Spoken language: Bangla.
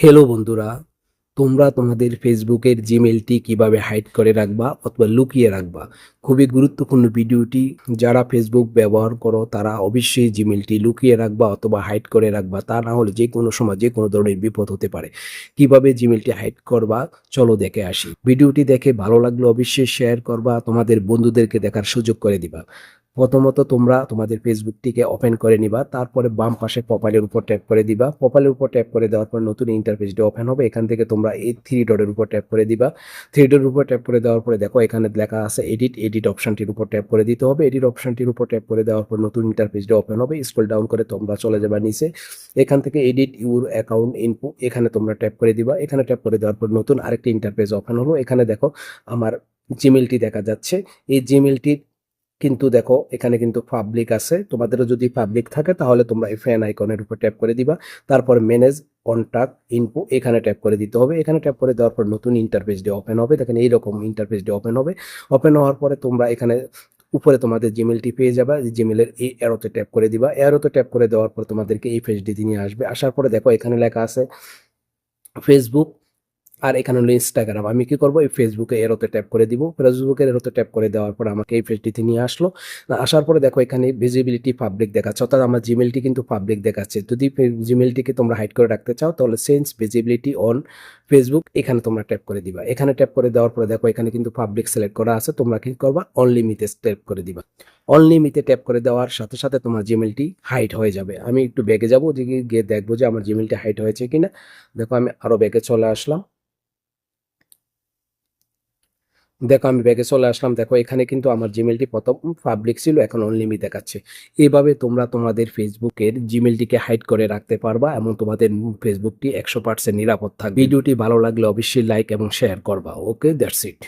হ্যালো বন্ধুরা, তোমরা তোমাদের ফেসবুকের জিমেলটি কীভাবে হাইড করে রাখবা অথবা লুকিয়ে রাখবা? খুবই গুরুত্বপূর্ণ ভিডিওটি। যারা ফেসবুক ব্যবহার করো, তারা অবশ্যই জিমেলটি লুকিয়ে রাখবা অথবা হাইড করে রাখবা। তা না হলে যে কোনো সময় যে কোনো ধরনের বিপদ হতে পারে। কীভাবে জিমেলটি হাইড করবা? চলো দেখে আসি। ভিডিওটি দেখে ভালো লাগলে অবশ্যই শেয়ার করবা। তোমাদের বন্ধুদেরকে দেখার সুযোগ করে দিবা। প্রথমত তোমরা তোমাদের ফেসবুকটিকে ওপেন করে নিবা, তারপরে বাম পাশে প্রোফাইলের উপর ট্যাপ করে দিবা। প্রোফাইলের উপর ট্যাপ করে দেওয়ার পর নতুন ইন্টারফেসটি ওপেন হবে, এখান থেকে তোমরা এই থ্রি ডটের উপর ট্যাপ করে দিবা। থ্রি ডটের উপর ট্যাপ করে দেওয়ার পরে দেখো, এখানে লেখা আছে এডিট এডিট অপশনটির উপর ট্যাপ করে দিতে হবে। এডিট অপশনটির উপর ট্যাপ করে দেওয়ার পর নতুন ইন্টারফেসটি ওপেন হবে স্ক্রল ডাউন করে তোমরা চলে যাবা নিচে। এখান থেকে এডিট ইউর অ্যাকাউন্ট ইনপু এখানে তোমরা ট্যাপ করে দিবা। এখানে ট্যাপ করে দেওয়ার পর নতুন আরেকটি ইন্টারফেস ওপেন হলো। এখানে দেখো, আমার জিমেলটি দেখা যাচ্ছে। এই জিমেলটির কিন্তু দেখো, এখানে কিন্তু পাবলিক আছে। তোমাদেরও যদি পাবলিক থাকে, তাহলে তোমরা এই ফ্যান আইকনের উপর ট্যাপ করে দিবা। তারপর ম্যানেজ কন্ট্যাক্ট ইনপু এখানে ট্যাপ করে দিতে হবে। এখানে ট্যাপ করে দেওয়ার পর নতুন ইন্টারফেসটি ওপেন হবে। দেখেন এইরকম ইন্টারফেসটি ওপেন হবে। ওপেন হওয়ার পরে তোমরা এখানে উপরে তোমাদের জিমেলটি পেয়ে যাবে। জিমেলের এই অ্যারোতে ট্যাপ করে দিবা। অ্যারোতে ট্যাপ করে দেওয়ার পর তোমাদেরকে এই পেজটি নিয়ে আসবে। আসার পরে দেখো, এখানে লেখা আছে ফেসবুক আর এখানে হলো ইনস্টাগ্রাম আমি কি করব? এই ফেসবুকে এরোতে ট্যাপ করে দিব। ফেসবুকের এরোতে ট্যাপ করে দেওয়ার পর আমাকে এই পেজটিতে নিয়ে আসলো। আসার পরে দেখো এখানে ভিজিবিলিটি পাবলিক দেখাচ্ছে। অর্থাৎ আমার জিমেলটি কিন্তু পাবলিক দেখাচ্ছে। যদি জিমেলটিকে তোমরা হাইড করে রাখতে চাও, তাহলে সেন্স ভিজিবিলিটি অন ফেসবুক এখানে তোমরা ট্যাপ করে দিবা। এখানে ট্যাপ করে দেওয়ার পরে দেখো এখানে কিন্তু পাবলিক সিলেক্ট করা আছে। তোমরা কি করবা? অনলিমিতে ট্যাপ করে দিবা। অনলিমিতে ট্যাপ করে দেওয়ার সাথে সাথে তোমার জিমেলটি হাইড হয়ে যাবে। আমি একটু ব্যাগে যাব, ওদিকে গিয়ে দেখব যে আমার জিমেলটি হাইড হয়েছে কিনা। দেখো আমি আরও ব্যাগে চলে আসলাম। দেখো, আমি ব্যাগে চলে আসলাম। দেখো, এখানে কিন্তু আমার জিমেলটি প্রথম পাবলিক ছিল, এখন অনলিমি দেখাচ্ছে। এইভাবে তোমরা তোমাদের ফেসবুকের জিমেলটিকে হাইড করে রাখতে পারবা এবং তোমাদের ফেসবুকটি একশো পার্সেন্ট নিরাপদ থাকবে। ভিডিওটি ভালো লাগলে অবশ্যই লাইক এবং শেয়ার করবা। Okay that's it